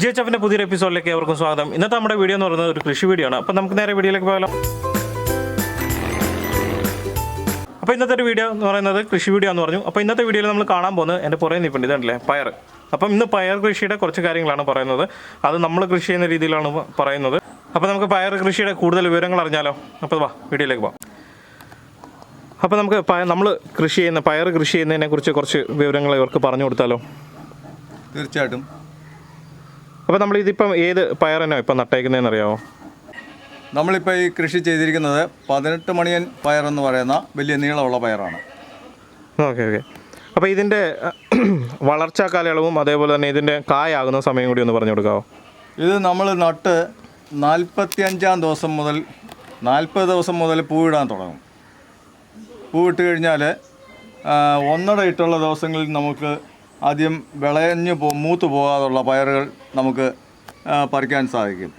G H എഫിന്റെ പുതിയൊരു എപ്പിസോഡിലേക്ക് ഏവർക്കും സ്വാഗതം. ഇന്നത്തെ നമ്മുടെ വീഡിയോ എന്ന് പറയുന്നത് ഒരു കൃഷി വീഡിയോ ആണ്. അപ്പോൾ നമുക്ക് നേരെ വീഡിയോയിലേക്ക് പോകാം അപ്പോൾ ഇന്നത്തെ ഒരു വീഡിയോ എന്ന് പറയുന്നത് കൃഷി വീഡിയോ എന്ന് പറഞ്ഞു. അപ്പോൾ ഇന്നത്തെ വീഡിയോയിൽ നമ്മൾ കാണാൻ പോകുന്നത് എന്റെ പുറകെ നിൽപ്പുണ്ട്. ഇതല്ലേ പയർ. അപ്പം ഇന്ന് പയർ കൃഷിയുടെ കുറച്ച് കാര്യങ്ങളാണ് പറയുന്നത്. അത് നമ്മൾ കൃഷി ചെയ്യുന്ന രീതിയിലാണ് പറയുന്നത്. അപ്പോൾ നമുക്ക് പയർ കൃഷിയുടെ കൂടുതൽ വിവരങ്ങൾ അറിഞ്ഞാലോ? അപ്പോൾ വാ വീഡിയോയിലേക്ക് പോവാം അപ്പോൾ നമുക്ക് നമ്മൾ കൃഷി ചെയ്യുന്ന പയർ കൃഷി ചെയ്യുന്നതിനെ കുറിച്ച് കുറച്ച് വിവരങ്ങൾ ഇവർക്ക് പറഞ്ഞു കൊടുത്താലോ? തീർച്ചയായിട്ടും. അപ്പോൾ നമ്മൾ ഇതിപ്പം ഏത് പയറിനോ ഇപ്പം നട്ടേക്കുന്നതെന്ന് അറിയാമോ നമ്മളിപ്പോൾ ഈ കൃഷി ചെയ്തിരിക്കുന്നത് പതിനെട്ട് മണിയൻ പയർ എന്ന് പറയുന്ന വലിയ നീളമുള്ള പയറാണ്. Okay okay. അപ്പോൾ ഇതിന്റെ വളർച്ചാ കാലയളവും അതേപോലെ തന്നെ ഇതിന്റെ കായാകുന്ന സമയം കൂടി ഒന്ന് പറഞ്ഞു കൊടുക്കാമോ ഇത് നമ്മൾ നട്ട് നാൽപ്പത്തി അഞ്ചാം ദിവസം മുതൽ നാൽപ്പത് ദിവസം മുതൽ പൂവിടാൻ തുടങ്ങും. പൂവിട്ട് കഴിഞ്ഞാൽ ഒന്നട ഇട്ടുള്ള ദിവസങ്ങളിൽ നമുക്ക് ആദ്യം വിളയഞ്ഞ് പോ മൂത്ത് പോകാതുള്ള പയറുകൾ നമുക്ക് പറിക്കാൻ സാധിക്കും.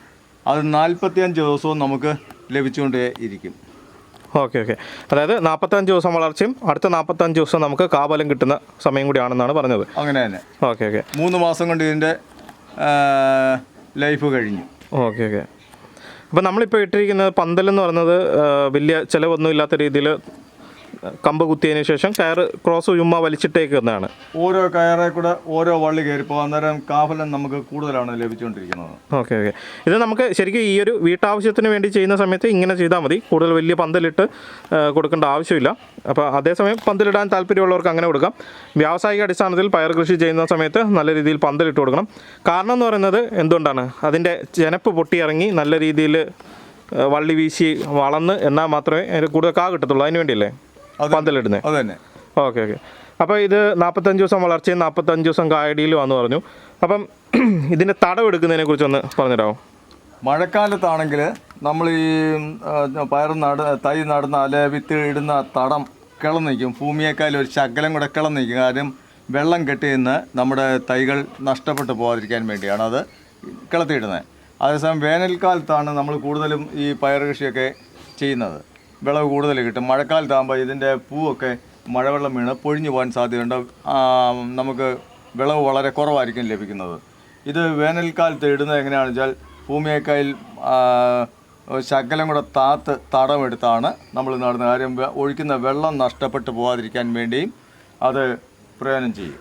അത് നാൽപ്പത്തിയഞ്ച് ദിവസവും നമുക്ക് ലഭിച്ചുകൊണ്ടേ ഇരിക്കും. Okay okay. അതായത് നാൽപ്പത്തഞ്ച് ദിവസം വളർച്ചയും അടുത്ത നാൽപ്പത്തഞ്ച് ദിവസം നമുക്ക് കാബലം കിട്ടുന്ന സമയം കൂടിയാണെന്നാണ് പറഞ്ഞത്. അങ്ങനെ തന്നെ. Okay okay. മൂന്ന് മാസം കൊണ്ട് ഇതിന്റെ ലൈഫ് കഴിഞ്ഞു. Okay okay. അപ്പോൾ നമ്മളിപ്പോൾ ഇട്ടിരിക്കുന്നത് പന്തൽ എന്ന് പറയുന്നത് വലിയ ചിലവൊന്നും ഇല്ലാത്ത രീതിയിൽ കമ്പ് കുത്തിയതിന് ശേഷം കയർ ക്രോസ് ചുമ്മാ വലിച്ചിട്ടേക്കുന്നതാണ്. ഓരോ കയറെ കൂടെ ഓരോ വള്ളി കയറിപ്പോൾ അന്നേരം കാഫലം നമുക്ക് കൂടുതലാണ് ലഭിച്ചുകൊണ്ടിരിക്കുന്നത്. Okay okay. ഇത് നമുക്ക് ശരിക്കും ഈ ഒരു വീട്ടാവശ്യത്തിന് വേണ്ടി ചെയ്യുന്ന സമയത്ത് ഇങ്ങനെ ചെയ്താൽ മതി. കൂടുതൽ വലിയ പന്തലിട്ട് കൊടുക്കേണ്ട ആവശ്യമില്ല. അപ്പോൾ അതേസമയം പന്തലിടാൻ താല്പര്യമുള്ളവർക്ക് അങ്ങനെ കൊടുക്കാം. വ്യാവസായിക അടിസ്ഥാനത്തിൽ പയർ കൃഷി ചെയ്യുന്ന സമയത്ത് നല്ല രീതിയിൽ പന്തലിട്ട് കൊടുക്കണം. കാരണം എന്ന് പറയുന്നത് എന്തുകൊണ്ടാണ്? അതിന്റെ ചെനപ്പ് പൊട്ടിയിറങ്ങി നല്ല രീതിയിൽ വള്ളി വീശി വളർന്ന് എന്നാൽ മാത്രമേ അതിന് കൂടുതൽ കാ കിട്ടത്തുള്ളൂ. അതിന് വേണ്ടിയല്ലേ? പന്തലിടുന്നത് അത് തന്നെ. Okay okay. അപ്പോൾ ഇത് നാൽപ്പത്തഞ്ച് ദിവസം വളർച്ചയും നാൽപ്പത്തഞ്ച് ദിവസം കായടിയിലുമാണെന്ന് പറഞ്ഞു. അപ്പം ഇതിന്റെ തടം എടുക്കുന്നതിനെ കുറിച്ചൊന്ന് പറഞ്ഞുതരാമോ? മഴക്കാലത്താണെങ്കിൽ നമ്മൾ ഈ പയർ നട തൈ നടുന്ന അല്ലെ വിത്ത് ഇടുന്ന തടം കിളന്നിക്കും ഭൂമിയേക്കാൾ ഒരു ശകലം കൂടെ കിളന്നിക്കും കാര്യം വെള്ളം കെട്ടി നിന്ന് നമ്മുടെ തൈകൾ നഷ്ടപ്പെട്ടു പോകാതിരിക്കാൻ വേണ്ടിയാണ് അത് കിളത്തിയിടുന്നത്. അതേസമയം വേനൽക്കാലത്താണ് നമ്മൾ കൂടുതലും ഈ പയർ കൃഷിയൊക്കെ ചെയ്യുന്നത്. വിളവ് കൂടുതൽ കിട്ടും. മഴക്കാലത്താകുമ്പോൾ ഇതിന്റെ പൂവൊക്കെ മഴവെള്ളം വീണ് പൊഴിഞ്ഞു പോകാൻ സാധ്യതയുണ്ട്. നമുക്ക് വിളവ് വളരെ കുറവായിരിക്കും ലഭിക്കുന്നത്. ഇത് വേനൽക്കാലത്ത് ഇടുന്നത് എങ്ങനെയാണെന്ന് വെച്ചാൽ ഭൂമിയേക്കായിൽ ശകലം കൂടെ താത്ത് തടമെടുത്താണ് നമ്മൾ നടന്ന കാര്യം. ഒഴിക്കുന്ന വെള്ളം നഷ്ടപ്പെട്ടു പോകാതിരിക്കാൻ വേണ്ടിയും അത് പ്രയോജനം ചെയ്യും.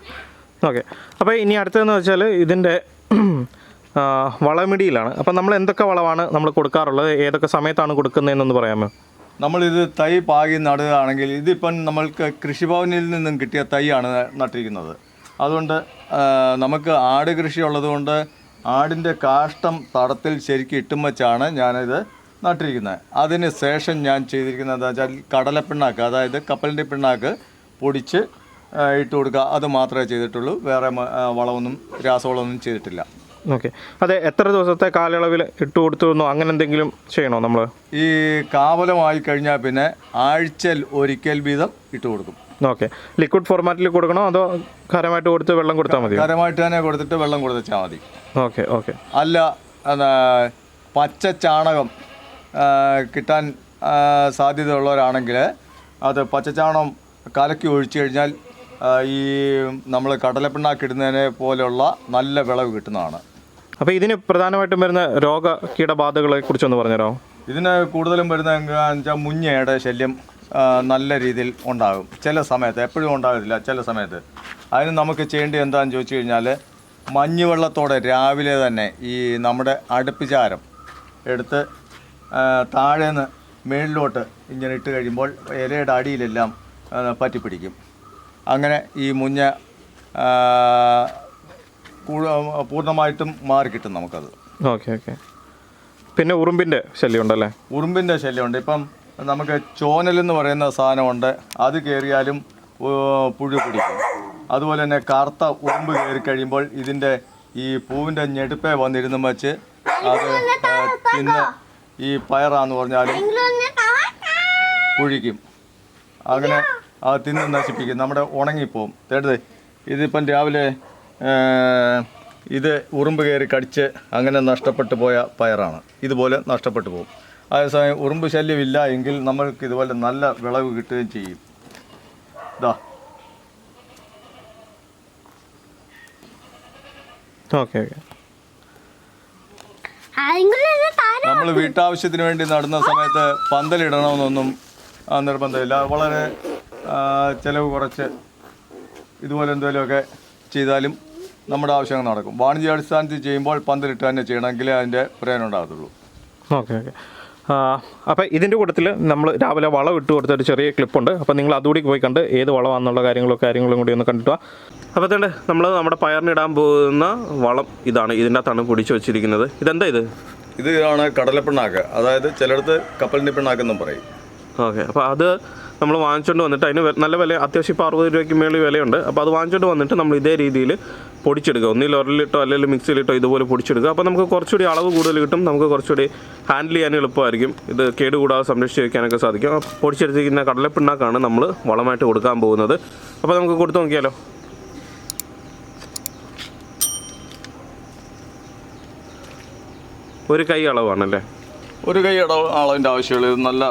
ഓക്കെ. അപ്പോൾ ഇനി അടുത്തതെന്ന് വെച്ചാൽ ഇതിന്റെ വളമിടിയിലാണ്. അപ്പം നമ്മൾ എന്തൊക്കെ വളമാണ് നമ്മൾ കൊടുക്കാറുള്ളത്? ഏതൊക്കെ സമയത്താണ് കൊടുക്കുന്നതെന്നൊന്ന് പറയാമോ? നമ്മളിത് തൈ പാകി നടുകയാണെങ്കിൽ ഇതിപ്പം നമ്മൾക്ക് കൃഷിഭവനിൽ നിന്നും കിട്ടിയ തൈയാണ് നട്ടിരിക്കുന്നത്. അതുകൊണ്ട് നമുക്ക് ആട് കൃഷി ഉള്ളതുകൊണ്ട് ആടിന്റെ കാഷ്ടം തടത്തിൽ ശരിക്കും ഇട്ടും വെച്ചാണ് ഞാനിത് നട്ടിരിക്കുന്നത്. അതിന് ശേഷം ഞാൻ ചെയ്തിരിക്കുന്നത് എന്താ വെച്ചാൽ കടലപ്പിണ്ണാക്ക് അതായത് കപ്പലിന്റെ പിണ്ണാക്ക് പൊടിച്ച് ഇട്ട് കൊടുക്കുക. അത് മാത്രമേ ചെയ്തിട്ടുള്ളൂ. വേറെ വളമൊന്നും രാസവളമൊന്നും ചെയ്തിട്ടില്ല. ഓക്കെ. അതെ എത്ര ദിവസത്തെ കാലയളവിൽ ഇട്ട് കൊടുത്തു എന്നോ അങ്ങനെ എന്തെങ്കിലും ചെയ്യണോ നമ്മൾ ഈ കാവലമായി കഴിഞ്ഞാൽ പിന്നെ ആഴ്ചയിൽ ഒരിക്കൽ വീതം ഇട്ട് കൊടുക്കും. ഓക്കെ. ലിക്വിഡ് ഫോർമാറ്റിൽ കൊടുക്കണോ അതോ ഖരമായിട്ട് കൊടുത്ത് വെള്ളം കൊടുത്താൽ മതി കരമായിട്ട് തന്നെ കൊടുത്തിട്ട് വെള്ളം കൊടുത്താൽ മതി. Okay okay. അല്ല എന്താ, പച്ച ചാണകം കിട്ടാൻ സാധ്യതയുള്ളവരാണെങ്കിൽ അത് പച്ചച്ചാണം കലക്കി ഒഴിച്ചു കഴിഞ്ഞാൽ ഈ നമ്മൾ കടലപ്പിണ്ണാക്കിടുന്നതിനെ പോലെയുള്ള നല്ല വിളവ് കിട്ടുന്നതാണ്. അപ്പോൾ ഇതിന് പ്രധാനമായിട്ടും വരുന്ന രോഗ കീടബാധകളെ കുറിച്ചൊന്ന് പറഞ്ഞുതരാമോ? ഇതിന് കൂടുതലും വരുന്ന വെച്ചാൽ മുഞ്ഞയുടെ ശല്യം നല്ല രീതിയിൽ ഉണ്ടാകും. ചില സമയത്ത് എപ്പോഴും ഉണ്ടാകത്തില്ല ചില സമയത്ത്. അതിന് നമുക്ക് ചെയ്യേണ്ടത് എന്താണെന്ന് ചോദിച്ചു കഴിഞ്ഞാൽ മഞ്ഞുവെള്ളത്തോടെ രാവിലെ തന്നെ ഈ നമ്മുടെ അടുപ്പിചാരം എടുത്ത് താഴേന്ന് മേളിലോട്ട് ഇങ്ങനെ ഇട്ട് കഴിയുമ്പോൾ ഇലയുടെ അടിയിലെല്ലാം പറ്റിപ്പിടിക്കും. അങ്ങനെ ഈ മുഞ്ഞ പൂർണമായിട്ടും മാറിക്കിട്ടും നമുക്കത്. Okay okay. പിന്നെ ഉറുമ്പിന്റെ ശല്യം ഉണ്ടല്ലേ ഉറുമ്പിന്റെ ശല്യമുണ്ട്. ഇപ്പം നമുക്ക് ചോനൽ എന്ന് പറയുന്ന സാധനമുണ്ട്. അത് കയറിയാലും പുഴു പിടിക്കും. അതുപോലെ തന്നെ കറുത്ത ഉറുമ്പ് കയറി കഴിയുമ്പോൾ ഇതിന്റെ ഈ പൂവിന്റെ ഞെടുപ്പേ വന്നിരുന്ന് വെച്ച് അത് ഇന്ന് തിന്ന് ഈ പയറാന്ന് പറഞ്ഞാലും കുഴിക്കും അങ്ങനെ അത് തിന്ന് നശിപ്പിക്കും. നമ്മുടെ ഉണങ്ങിപ്പോവും. തേടത് ഇതിപ്പം രാവിലെ ഇത് ഉറുമ്പ് കയറി കടിച്ച് അങ്ങനെ നഷ്ടപ്പെട്ടു പോയ പയറാണ്. ഇതുപോലെ നഷ്ടപ്പെട്ടു പോകും. അതേസമയം ഉറുമ്പ് ശല്യമില്ല എങ്കിൽ നമ്മൾക്ക് ഇതുപോലെ നല്ല വിളവ് കിട്ടുകയും ചെയ്യും. ഇതാ ഓക്കെ ഓക്കെ. നമ്മൾ വീട്ടാവശ്യത്തിന് വേണ്ടി നടുന്ന സമയത്ത് പന്തലിടണമെന്നൊന്നും നിർബന്ധമില്ല. വളരെ ചെലവ് കുറച്ച് ഇതുപോലെ എന്തെങ്കിലുമൊക്കെ ചെയ്താലും നമ്മുടെ ആവശ്യങ്ങൾ നടക്കും. വാണിജ്യാടിസ്ഥാനത്തിൽ ചെയ്യുമ്പോൾ പന്തലിട്ട് തന്നെ ചെയ്യണമെങ്കിൽ അതിന്റെ പ്രയോജനം ഉണ്ടാകത്തുള്ളൂ. Okay okay. അപ്പോൾ ഇതിന്റെ കൂട്ടത്തിൽ നമ്മൾ രാവിലെ വളം ഇട്ട് കൊടുത്ത ഒരു ചെറിയ ക്ലിപ്പുണ്ട് അപ്പോൾ നിങ്ങൾ അതുകൂടി പോയി കണ്ട് ഏത് വളമാണെന്നുള്ള കാര്യങ്ങളും കാര്യങ്ങളും കൂടി ഒന്ന് കണ്ടിട്ട് അപ്പോൾ തന്നെ നമ്മൾ നമ്മുടെ പയറിനിടാൻ പോകുന്ന വളം ഇതാണ്. ഇതിന്റെ അകത്താണ് പൊടിച്ച് വെച്ചിരിക്കുന്നത്. ഇതെന്താ ഇത്? ഇതാണ് കടലപ്പിണ്ണാക്ക്. അതായത് ചിലടത്ത് കപ്പലിന്റെ പിണ്ണാക്കെന്നും പറയും. ഓക്കെ അപ്പോൾ അത് നമ്മൾ വാങ്ങിച്ചുകൊണ്ട് വന്നിട്ട് അതിന് നല്ല വില അത്യാവശ്യം ഇപ്പോൾ അറുപത് രൂപയ്ക്ക് മേളിൽ വിലയുണ്ട്. അപ്പോൾ അത് വാങ്ങിച്ചുകൊണ്ട് വന്നിട്ട് നമ്മൾ ഇതേ രീതിയിൽ പൊടിച്ചെടുക്കുക. ഒന്നിൽ ഒരലിട്ടോ അല്ലെങ്കിൽ മിക്സിയിലിട്ടോ ഇതുപോലെ പൊടിച്ചെടുക്കുക. അപ്പോൾ നമുക്ക് കുറച്ചുകൂടി അളവ് കൂടുതൽ കിട്ടും. നമുക്ക് കുറച്ചുകൂടി ഹാൻഡിൽ ചെയ്യാൻ എളുപ്പമായിരിക്കും. ഇത് കേടുകൂടാതെ സംരക്ഷിച്ച് വയ്ക്കാനൊക്കെ സാധിക്കും. പൊടിച്ചെടുത്തിരിക്കുന്ന കടലപ്പിണ്ണാക്കാണ് നമ്മൾ വളമായിട്ട് കൊടുക്കാൻ പോകുന്നത്. അപ്പോൾ നമുക്ക് കൊടുത്തു നോക്കിയാലോ? ഒരു കൈ അളവാണല്ലേ? ഒരു കൈ അളവ് അളവിന്റെ ആവശ്യമുള്ള ഇത് നല്ല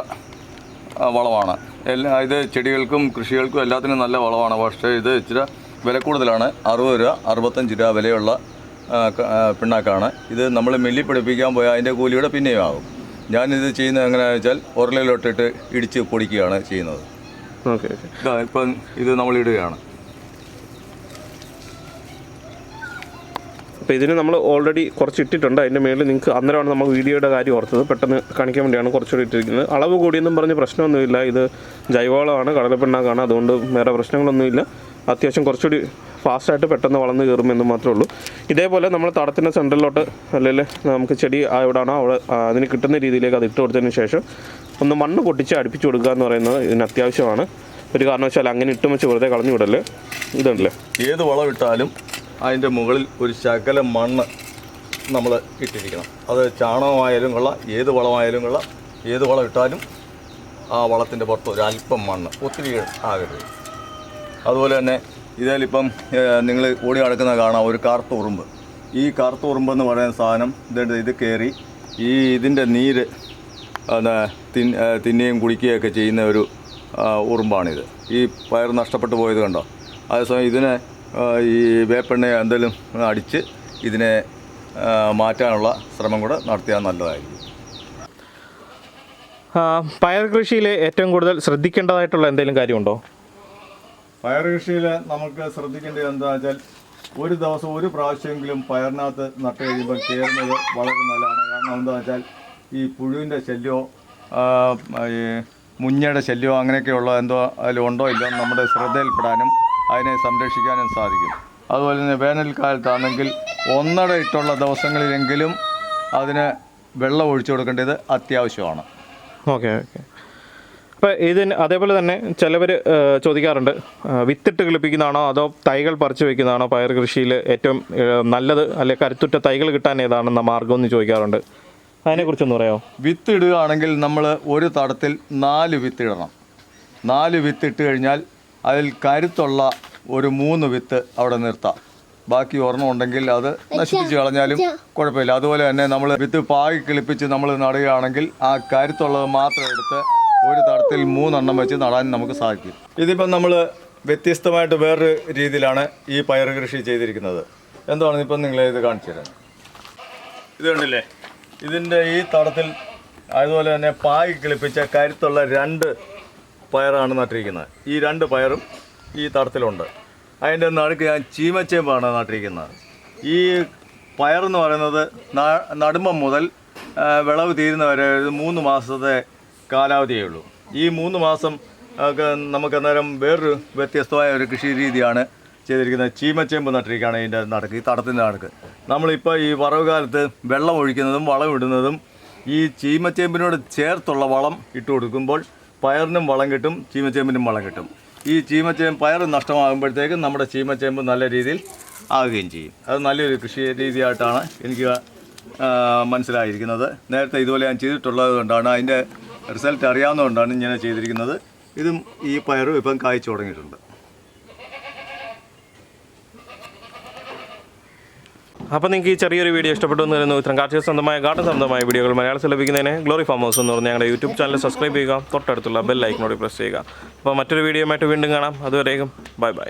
വളമാണ്. എല്ലാ ഇത് ചെടികൾക്കും കൃഷികൾക്കും എല്ലാത്തിനും നല്ല വളമാണ്. പക്ഷേ ഇത് ഇച്ചിരി വില കൂടുതലാണ്. അറുപത് രൂപ അറുപത്തഞ്ച് രൂപ വിലയുള്ള പിണ്ണാക്കാണ്. ഇത് നമ്മൾ മില്ലി പിടിപ്പിക്കാൻ പോയാൽ അതിന്റെ കൂലിയുടെ പിന്നെയും ആകും. ഞാനിത് ചെയ്യുന്നത് എങ്ങനെയാണെന്ന് വെച്ചാൽ ഉരലയിലോട്ടിട്ട് ഇടിച്ച് പൊടിക്കുകയാണ് ചെയ്യുന്നത്. ഓക്കെ ഇപ്പം ഇത് നമ്മൾ ഇടുകയാണ്. അപ്പോൾ ഇതിന് നമ്മൾ ഓൾറെഡി കുറച്ച് ഇട്ടിട്ടുണ്ട് അതിന്റെ മേളിൽ നിങ്ങൾക്ക് അന്നേരമാണ് നമ്മൾ വീഡിയോയുടെ കാര്യം ഓർത്തത്. പെട്ടെന്ന് കാണിക്കാൻ വേണ്ടിയാണ് കുറച്ചുകൂടി ഇട്ടിരിക്കുന്നത്. അളവ് കൂടിയെന്നും പറഞ്ഞ് പ്രശ്നമൊന്നുമില്ല. ഇത് ജൈവവളമാണ് കടലപ്പിണ്ണാക്കാണ്. അതുകൊണ്ട് വേറെ പ്രശ്നങ്ങളൊന്നുമില്ല. അത്യാവശ്യം കുറച്ചുകൂടി ഫാസ്റ്റായിട്ട് പെട്ടെന്ന് വളർന്ന് കയറുമെന്ന് മാത്രമേ ഉള്ളൂ. ഇതേപോലെ നമ്മൾ തടത്തിന്റെ സെന്ററിലോട്ട് അല്ലെങ്കിൽ നമുക്ക് ചെടി എവിടെയാണോ അവിടെ അതിന് കിട്ടുന്ന രീതിയിലേക്ക് അത് ഇട്ട് കൊടുത്തതിന് ശേഷം ഒന്ന് മണ്ണ് പൊട്ടിച്ച് അടുപ്പിച്ച് കൊടുക്കുക എന്ന് പറയുന്നത് ഇതിന് അത്യാവശ്യമാണ്. ഒരു കാരണവശാലും അങ്ങനെ ഇട്ടും വെറുതെ കളഞ്ഞു വിടല്ലേ ഇതുണ്ടല്ലേ? ഏത് വളം ഇട്ടാലും അതിന്റെ മുകളിൽ ഒരു ശകലം മണ്ണ് നമ്മൾ ഇട്ടിരിക്കണം. അത് ചാണകമായാലും കൊള്ളാം ഏത് വളമായാലും കൊള്ളാം. ഏത് വളം ഇട്ടാലും ആ വളത്തിന്റെ പുറത്ത് ഒരു അല്പം മണ്ണ് ഒത്തിരി ആകരുത്. അതുപോലെ തന്നെ ഇതിലിപ്പം നിങ്ങൾ ഓടി നടക്കുന്ന കാണാം ഒരു കറുത്ത ഉറുമ്പ്. ഈ കറുത്ത ഉറുമ്പ് എന്ന് പറയുന്ന സാധനം ഇതുണ്ട് ഇത് കയറി ഈ ഇതിന്റെ നീര് തിൻ തിന്നുകയും കുടിക്കുകയൊക്കെ ചെയ്യുന്ന ഒരു ഉറുമ്പാണിത്. ഈ പയർ നഷ്ടപ്പെട്ടു പോയത് കണ്ടോ? അതേസമയം ഇതിനെ ഈ വേപ്പെണ്ണ എന്തെങ്കിലും അടിച്ച് ഇതിനെ മാറ്റാനുള്ള ശ്രമം കൂടെ നടത്തിയാൽ നല്ലതായിരിക്കും. പയർ കൃഷിയിൽ ഏറ്റവും കൂടുതൽ ശ്രദ്ധിക്കേണ്ടതായിട്ടുള്ള എന്തെങ്കിലും കാര്യമുണ്ടോ? പയർ കൃഷിയിൽ നമുക്ക് ശ്രദ്ധിക്കേണ്ടത് എന്താ വെച്ചാൽ ഒരു ദിവസം ഒരു പ്രാവശ്യമെങ്കിലും പയറിനകത്ത് നട്ട് കഴിയുമ്പോൾ കയറുന്നത് വളരെ നല്ലതാണ്. കാരണം എന്താ വെച്ചാൽ ഈ പുഴുവിന്റെ ശല്യമോ മുഞ്ഞയുടെ ശല്യമോ അങ്ങനെയൊക്കെയുള്ള എന്തോ അതിലുണ്ടോ ഇല്ല നമ്മുടെ ശ്രദ്ധയിൽപ്പെടാനും അതിനെ സംരക്ഷിക്കാനും സാധിക്കും. അതുപോലെ തന്നെ വേനൽക്കാലത്താണെങ്കിൽ ഒന്നട ഇട്ടുള്ള ദിവസങ്ങളിലെങ്കിലും അതിന് വെള്ളം ഒഴിച്ചു കൊടുക്കേണ്ടത് അത്യാവശ്യമാണ്. Okay okay. അപ്പോൾ ഇതിന് അതേപോലെ തന്നെ ചിലവർ ചോദിക്കാറുണ്ട് വിത്തിട്ട് കിളിപ്പിക്കുന്നതാണോ അതോ തൈകൾ പറിച്ചു വെക്കുന്നതാണോ പയർ കൃഷിയിൽ ഏറ്റവും നല്ലത് അല്ലെ കരുത്തുറ്റ തൈകൾ കിട്ടാൻ ഏതാണെന്ന മാർഗം എന്ന് ചോദിക്കാറുണ്ട്. അതിനെക്കുറിച്ചൊന്ന് പറയാമോ? വിത്ത് ഇടുകയാണെങ്കിൽ നമ്മൾ ഒരു തടത്തിൽ നാല് വിത്തിടണം. നാല് വിത്തിട്ട് കഴിഞ്ഞാൽ അതിൽ കരുത്തുള്ള ഒരു മൂന്ന് വിത്ത് അവിടെ നിർത്താം. ബാക്കി ഒരെണ്ണം ഉണ്ടെങ്കിൽ അത് നശിപ്പിച്ച് കളഞ്ഞാലും കുഴപ്പമില്ല. അതുപോലെ തന്നെ നമ്മൾ വിത്ത് പാകി കിളിപ്പിച്ച് നമ്മൾ നടുകയാണെങ്കിൽ ആ കരുത്തുള്ളത് മാത്രം എടുത്ത് ഒരു തടത്തിൽ മൂന്നെണ്ണം വെച്ച് നടാൻ നമുക്ക് സാധിക്കും. ഇതിപ്പം നമ്മൾ വ്യത്യസ്തമായിട്ട് വേറൊരു രീതിയിലാണ് ഈ പയർ കൃഷി ചെയ്തിരിക്കുന്നത്. എന്താണ് ഇപ്പം നിങ്ങളെ ഇത് കാണിച്ചു തരാം ഇത് കണ്ടില്ലേ? ഇതിന്റെ ഈ തടത്തിൽ അതുപോലെ തന്നെ പായി കിളിപ്പിച്ച കരുത്തുള്ള രണ്ട് പയറാണ് നട്ടിരിക്കുന്നത്. ഈ രണ്ട് പയറും ഈ തടത്തിലുണ്ട്. അതിന്റെ നടുക്ക് ഞാൻ ചീമച്ചേമ്പാണ് നട്ടിരിക്കുന്നത്. ഈ പയറെന്ന് പറയുന്നത് നടുമ്പം മുതൽ വിളവ് തീരുന്ന വരെ ഒരു മൂന്ന് മാസത്തെ കാലാവധിയേ ഉള്ളൂ. ഈ മൂന്ന് മാസം ഒക്കെ നമുക്ക് അന്നേരം വേറൊരു വ്യത്യസ്തമായ ഒരു കൃഷി രീതിയാണ് ചെയ്തിരിക്കുന്നത്. ചീമച്ചേമ്പ് നട്ടിരിക്കുകയാണ് ഇതിന്റെ നടക്ക് ഈ തടത്തിന്റെ നടക്ക്. നമ്മളിപ്പോൾ ഈ വറവ് കാലത്ത് വെള്ളം ഒഴിക്കുന്നതും വളം ഇടുന്നതും ഈ ചീമച്ചേമ്പിനോട് ചേർത്തുള്ള വളം ഇട്ട് കൊടുക്കുമ്പോൾ പയറിനും വളം കിട്ടും ചീമച്ചേമ്പിനും വളം കിട്ടും. ഈ ചീമച്ചേമ്പ് പയർ നഷ്ടമാകുമ്പോഴത്തേക്കും നമ്മുടെ ചീമച്ചേമ്പ് നല്ല രീതിയിൽ ആകുകയും ചെയ്യും. അത് നല്ലൊരു കൃഷി രീതിയായിട്ടാണ് എനിക്ക് മനസ്സിലായിരിക്കുന്നത്. നേരത്തെ ഇതുപോലെ ഞാൻ ചെയ്തിട്ടുള്ളത് കൊണ്ടാണ് അതിന്റെ റിസൾട്ട് അറിയാവുന്നതുകൊണ്ടാണ് ഇങ്ങനെ ചെയ്തിരിക്കുന്നത്. ഇതും ഈ പയറും ഇപ്പം കായ്ച്ചു തുടങ്ങിയിട്ടുണ്ട്. അപ്പോൾ നിങ്ങൾക്ക് ഈ ചെറിയൊരു വീഡിയോ ഇഷ്ടപ്പെട്ടു എന്ന് കരുതുന്നു ഇത്തരം കാർഷിക സ്വന്തമായ ഗാർഡൻ സ്വന്തമായ വീഡിയോകൾ മലയാളത്തിൽ ലഭിക്കുന്നതിന് ഗ്ലോറി ഫാം ഹൗസ് എന്ന് പറഞ്ഞ ഞങ്ങളുടെ യൂട്യൂബ് ചാനൽ സബ്സ്ക്രൈബ് ചെയ്യുക. തൊട്ടടുത്തുള്ള ബെൽ ഐക്കനോട് പ്രസ് ചെയ്യുക. അപ്പോൾ മറ്റൊരു വീഡിയോയുമായിട്ട് വീണ്ടും കാണാം. അതുവരേക്കും ബൈ ബൈ